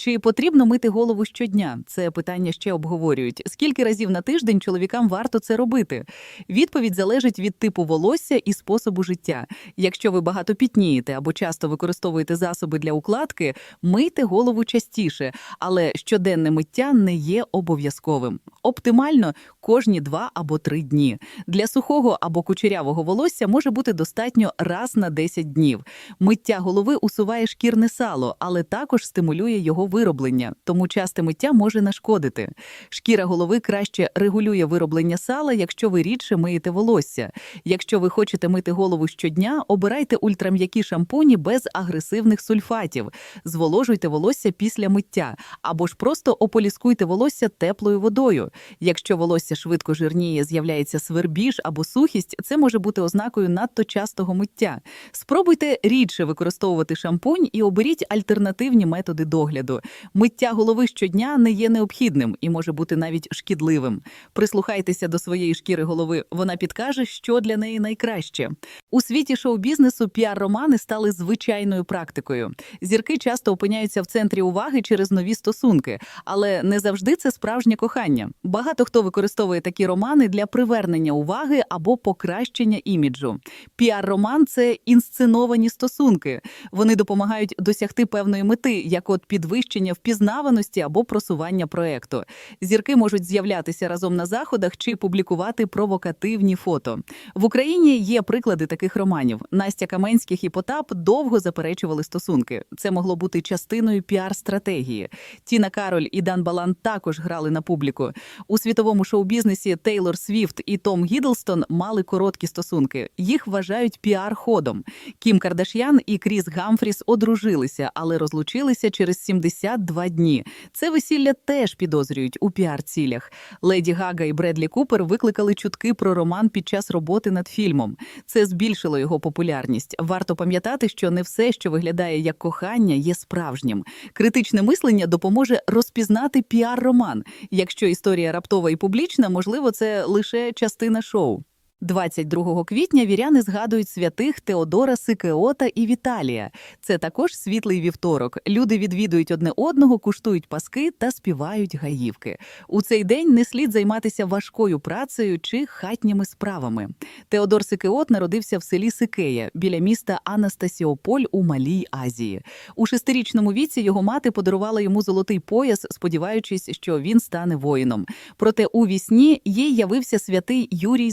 Чи потрібно мити голову щодня? Це питання ще обговорюють. Скільки разів на тиждень чоловікам варто це робити? Відповідь залежить від типу волосся і способу життя. Якщо ви багато пітнієте або часто використовуєте засоби для укладки, мийте голову частіше, але щоденне миття не є обов'язковим. Оптимально кожні два або три дні. Для сухого або кучерявого волосся може бути достатньо раз на 10 днів. Миття голови усуває шкірне сало, але також стимулює його вироблення, тому часте миття може нашкодити. Шкіра голови краще регулює вироблення сала, якщо ви рідше миєте волосся. Якщо ви хочете мити голову щодня, обирайте ультрам'які шампуні без агресивних сульфатів, зволожуйте волосся після миття або ж просто ополіскуйте волосся теплою водою. Якщо волосся швидко жирніє, з'являється свербіж або сухість, це може бути ознакою надто частого миття. Спробуйте рідше використовувати шампунь і оберіть альтернативні методи догляду. Миття голови щодня не є необхідним і може бути навіть шкідливим. Прислухайтеся до своєї шкіри голови, вона підкаже, що для неї найкраще. У світі шоу-бізнесу піар-романи стали звичайною практикою. Зірки часто опиняються в центрі уваги через нові стосунки, але не завжди це справжнє кохання. Багато хто використовує такі романи для привернення уваги або покращення іміджу. Піар-роман це інсценовані стосунки. Вони допомагають досягти певної мети, як от підвищення впізнаваності або просування проекту. Зірки можуть з'являтися разом на заходах чи публікувати провокативні фото. В Україні є приклади таких романів. Настя Каменських і Потап довго заперечували стосунки. Це могло бути частиною піар-стратегії. Тіна Кароль і Дан Балан також грали на публіку. У світовому шоу-бізнесі Тейлор Свіфт і Том Гіддлстон мали короткі стосунки. Їх вважають піар-ходом. Кім Кардаш'ян і Кріс Гамфріс одружилися, але розлучилися через 72 дні. Це весілля теж підозрюють у піар-цілях. Леді Гага і Бредлі Купер викликали чутки про роман під час роботи над фільмом. Це збільшило його популярність. Варто пам'ятати, що не все, що виглядає як кохання, є справжнім. Критичне мислення допоможе розпізнати піар-роман. Якщо історія раптова і публічна, можливо, це лише частина шоу. 22 квітня віряни згадують святих Теодора Сикеота і Віталія. Це також світлий вівторок. Люди відвідують одне одного, куштують паски та співають гаївки. У цей день не слід займатися важкою працею чи хатніми справами. Теодор Сикеот народився в селі Сикея біля міста Анастасіополь у Малій Азії. У шестирічному віці його мати подарувала йому золотий пояс, сподіваючись, що він стане воїном. Проте у вісні їй явився святий Юрій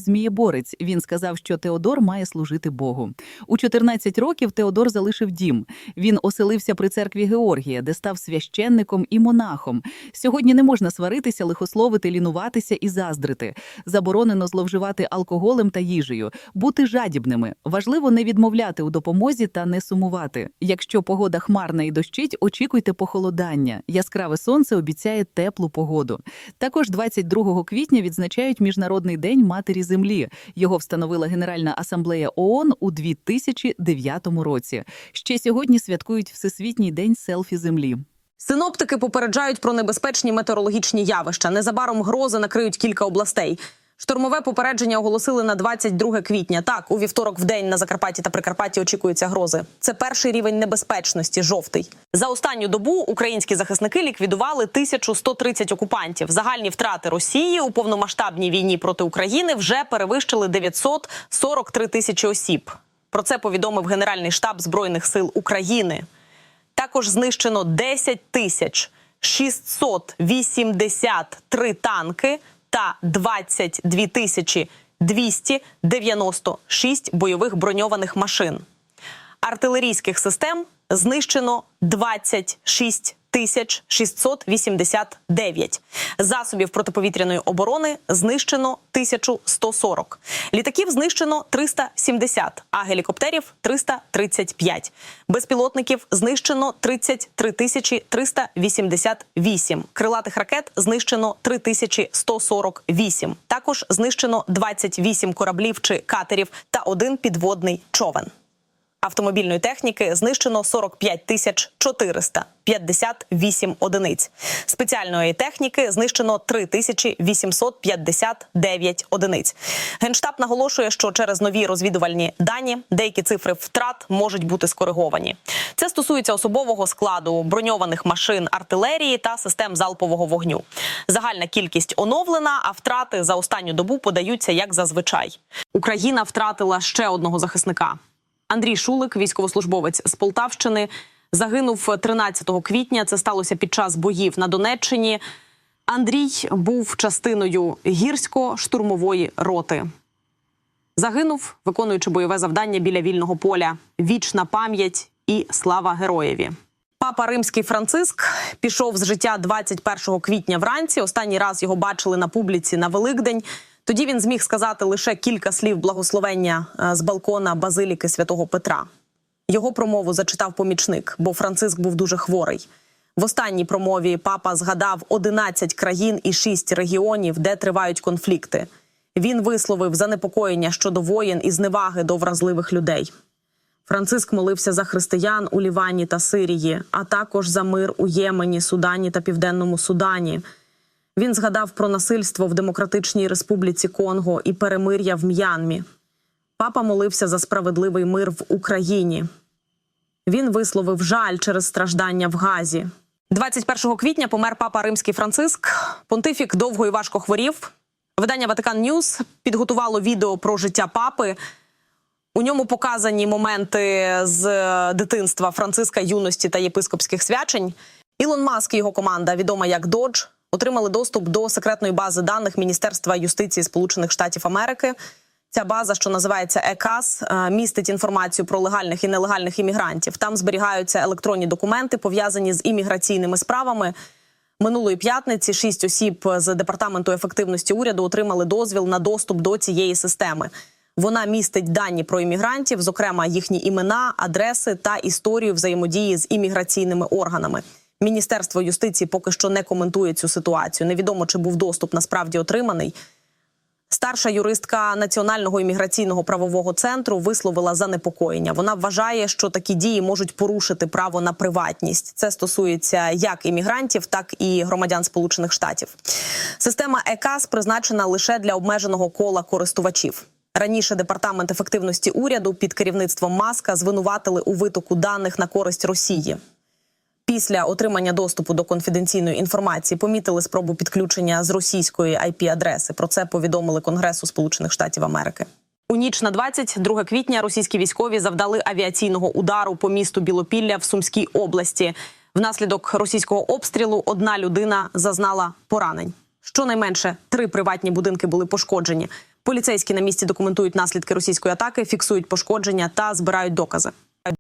Змієборець. Він сказав, що Теодор має служити Богу. У 14 років Теодор залишив дім. Він оселився при церкві Георгія, де став священником і монахом. Сьогодні не можна сваритися, лихословити, лінуватися і заздрити. Заборонено зловживати алкоголем та їжею, бути жадібними. Важливо не відмовляти у допомозі та не сумувати. Якщо погода хмарна і дощить, очікуйте похолодання. Яскраве сонце обіцяє теплу погоду. Також 22 квітня відзначають Міжнародний день Матері Землі. Його встановила Генеральна асамблея ООН у 2009 році. Ще сьогодні святкують Всесвітній день селфі Землі. Синоптики попереджають про небезпечні метеорологічні явища. Незабаром грози накриють кілька областей. Штормове попередження оголосили на 22 квітня. Так, у вівторок в день на Закарпатті та Прикарпатті очікуються грози. Це перший рівень небезпечності жовтий. За останню добу українські захисники ліквідували 1130 окупантів. Загальні втрати Росії у повномасштабній війні проти України вже перевищили 943 тисячі осіб. Про це повідомив Генеральний штаб збройних сил України. Також знищено 10 тисяч 683 танки та 22 тисячі 296 бойових броньованих машин. Артилерійських систем знищено 26 тисяч 689. Засобів протиповітряної оборони знищено 1140. Літаків знищено 370, а гелікоптерів 335. Безпілотників знищено 33 тисячі 388. Крилатих ракет знищено 3148. Також знищено 28 кораблів чи катерів та один підводний човен. Автомобільної техніки знищено 45 тисяч 458 одиниць. Спеціальної техніки знищено 3 тисячі 859 одиниць. Генштаб наголошує, що через нові розвідувальні дані деякі цифри втрат можуть бути скориговані. Це стосується особового складу, броньованих машин, артилерії та систем залпового вогню. Загальна кількість оновлена, а втрати за останню добу подаються як зазвичай. Україна втратила ще одного захисника. Андрій Шулик, військовослужбовець з Полтавщини, загинув 13 квітня. Це сталося під час боїв на Донеччині. Андрій був частиною гірсько-штурмової роти. Загинув, виконуючи бойове завдання біля вільного поля. Вічна пам'ять і слава героєві. Папа Римський Франциск пішов з життя 21 квітня вранці. Останній раз його бачили на публіці на Великдень. Тоді він зміг сказати лише кілька слів благословення е, з балкона базиліки святого Петра. Його промову зачитав помічник, бо Франциск був дуже хворий. В останній промові папа згадав 11 країн і 6 регіонів, де тривають конфлікти. Він висловив занепокоєння щодо воєн і зневаги до вразливих людей. Франциск молився за християн у Лівані та Сирії, а також за мир у Ємені, Судані та Південному Судані. Він згадав про насильство в Демократичній Республіці Конго і перемир'я в М'янмі. Папа молився за справедливий мир в Україні. Він висловив жаль через страждання в Газі. 21 квітня помер папа Римський Франциск. Понтифік довго і важко хворів. Видання Ватикан Ньюс підготувало відео про життя папи. У ньому показані моменти з дитинства Франциска, юності та єпископських свячень. Ілон Маск і його команда, відома як Додж, отримали доступ до секретної бази даних Міністерства юстиції Сполучених Штатів Америки. Ця база, що називається ЕКАС, е, містить інформацію про легальних і нелегальних іммігрантів. Там зберігаються електронні документи, пов'язані з імміграційними справами. Минулої п'ятниці шість осіб з департаменту ефективності уряду отримали дозвіл на доступ до цієї системи. Вона містить дані про іммігрантів, зокрема їхні імена, адреси та історію взаємодії з імміграційними органами. Міністерство юстиції поки що не коментує цю ситуацію. Невідомо чи був доступ насправді отриманий. Старша юристка Національного імміграційного правового центру висловила занепокоєння. Вона вважає, що такі дії можуть порушити право на приватність. Це стосується як іммігрантів, так і громадян Сполучених Штатів. Система ЕКАС призначена лише для обмеженого кола користувачів. Раніше департамент ефективності уряду під керівництвом Маска звинуватили у витоку даних на користь Росії. Після отримання доступу до конфіденційної інформації помітили спробу підключення з російської IP-адреси. Про це повідомили Конгресу Сполучених Штатів Америки. У ніч на 22 квітня російські військові завдали авіаційного удару по місту Білопілля в Сумській області. Внаслідок російського обстрілу одна людина зазнала поранень. Щонайменше три приватні будинки були пошкоджені. Поліцейські на місці документують наслідки російської атаки, фіксують пошкодження та збирають докази.